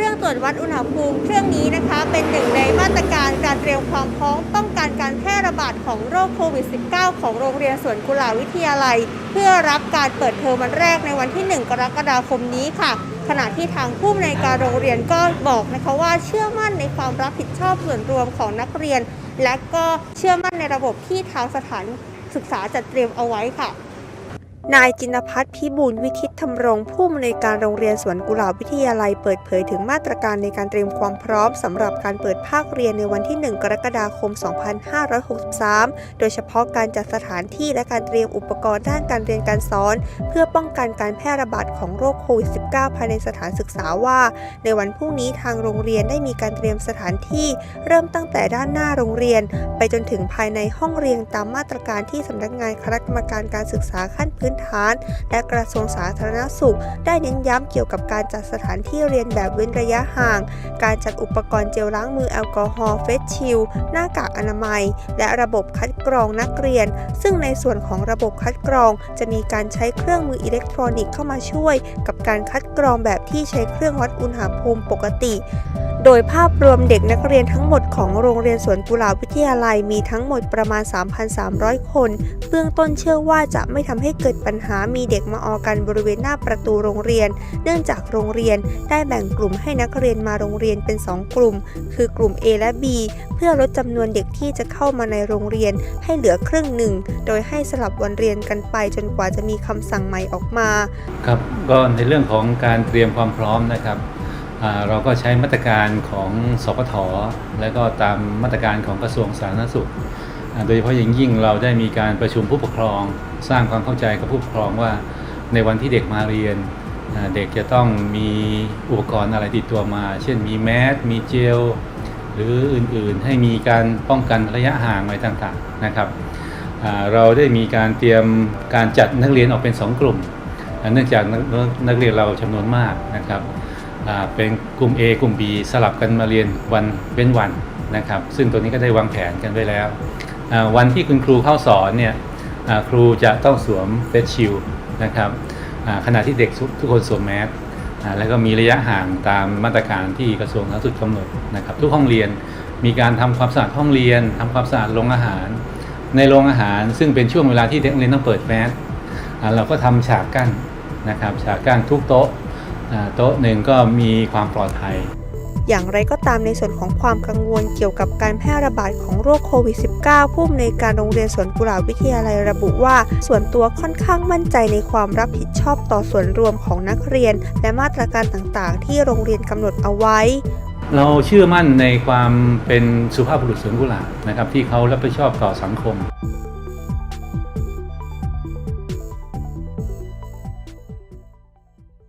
ครื่องตรวจวัดอุณหภูมิ เครื่องนี้นะคะเป็นหนึ่งในมาตรการการเตรียมความพร้อมป้องกันการแพร่ระบาดของโรคโควิด -19 ของโรงเรียนสวนกุหลาบวิทยาลัย เพื่อรับการเปิดเทอมวันแรกในวันที่ 1 กรกฎาคมนี้ค่ะ ขณะที่ทางผู้อำนวยการโรงเรียนก็บอกนะคะว่าเชื่อมั่นในความรับผิดชอบส่วนรวมของนักเรียน และก็เชื่อมั่นในระบบที่ทางสถานศึกษาจัดเตรียมเอาไว้ค่ะ นายจินพัฒน์พิบูลวิทิตธรรมรงผู้อำนวยการโรงเรียนสวนกุหลาบวิทยาลัยเปิดเผยถึงมาตรการในการเตรียมความพร้อมสำหรับการเปิดภาคเรียนในวันที่ 1 กรกฎาคม 2563 โดยเฉพาะการจัดสถานที่และการเตรียมอุปกรณ์ด้านการเรียนการสอน เพื่อป้องกันการแพร่ระบาดของโรคโควิด -19 ภายในสถานศึกษาว่า ในวันพรุ่งนี้ทางโรงเรียนได้มีการเตรียมสถานที่ เริ่มตั้งแต่ด้านหน้าโรงเรียน ไปจนถึงภายในห้องเรียนตามมาตรการที่สำนักงานคณะกรรมการการศึกษาขั้นพื้นฐาน และกระทรวงสาธารณสุข ได้เน้นย้ำเกี่ยวกับการจัดสถานที่เรียนแบบเว้นระยะห่าง การจัดอุปกรณ์เจลล้างมือแอลกอฮอล์เฟสชิลหน้ากากอนามัย และระบบคัดกรองนักเรียน ซึ่งในส่วนของระบบคัดกรอง จะมีการใช้เครื่องมืออิเล็กทรอนิกส์เข้ามาช่วย กับการคัดกรองแบบที่ใช้เครื่องวัดอุณหภูมิปกติ โดยภาพรวมเด็กนักเรียนทั้งหมดของโรงเรียนสวนกุหลาบวิทยาลัยมีทั้งหมดประมาณ 3,300 คน เบื้องต้นเชื่อว่าจะไม่ทำให้เกิดปัญหามีเด็กมาออกันบริเวณหน้าประตูโรงเรียน เนื่องจากโรงเรียนได้แบ่งกลุ่มให้นักเรียนมาโรงเรียนเป็น 2 กลุ่ม คือกลุ่ม A และ B เพื่อลดจำนวนเด็กที่จะเข้ามาในโรงเรียนให้เหลือครึ่งหนึ่ง โดยให้สลับวันเรียนกันไปจนกว่าจะมีคำสั่งใหม่ออกมา ครับก็ในเรื่องของการเตรียมความพร้อมนะครับ เราก็ใช้มาตรการของสพทและก็ตามมาตรการของกระทรวงสาธารณสุข โดยเฉพาะอย่างยิ่งเราได้มีการประชุมผู้ปกครอง สร้างความเข้าใจกับผู้ปกครองว่าในวันที่เด็กมาเรียน เด็กจะต้องมีอุปกรณ์อะไรติดตัวมา เช่นมีแมสมีเจล หรืออื่นๆ ให้มีการป้องกันระยะห่างอะไรต่างๆนะครับเราได้มีการเตรียมการจัดนักเรียนออกเป็น 2 กลุ่ม เนื่องจากนักเรียนเราจำนวนมากนะครับ เป็นกลุ่ม A กลุ่ม B สลับกันมาเรียนวันเป็นวันนะครับ ซึ่งตัวนี้ก็ได้วางแผนกันไว้แล้ว วันที่คุณครูเข้าสอนเนี่ยครูจะต้องสวมเฟสชิลนะครับขณะที่เด็กทุกทุกคนสวมแมสแล้วก็มีระยะห่างตามมาตรการที่กระทรวงสาธารณสุขกำหนดนะครับ ทุกห้องเรียนมีการทำความสะอาดห้องเรียนทำความสะอาดโรงอาหาร ในโรงอาหารซึ่งเป็นช่วงเวลาที่เด็กเรียนต้องเปิดแมสเราก็ทำฉากกั้นนะครับฉากกั้นทุกโต๊ะ โต๊ะหนึ่งก็มีความปลอดภัย อย่างไรก็ตามในส่วนของความกังวลเกี่ยวกับการแพร่ระบาดของโรคโควิด -19 ผู้อำนวยการโรงเรียนสวนกุหลาบวิทยาลัยระบุว่า ส่วนตัวค่อนข้างมั่นใจในความรับผิดชอบต่อส่วนรวมของนักเรียน และมาตรการต่างๆ ที่โรงเรียนกำหนดเอาไว้ เราเชื่อมั่นในความเป็นสุภาพบุรุษสวนกุหลาบนะครับที่เขารับผิดชอบต่อสังคม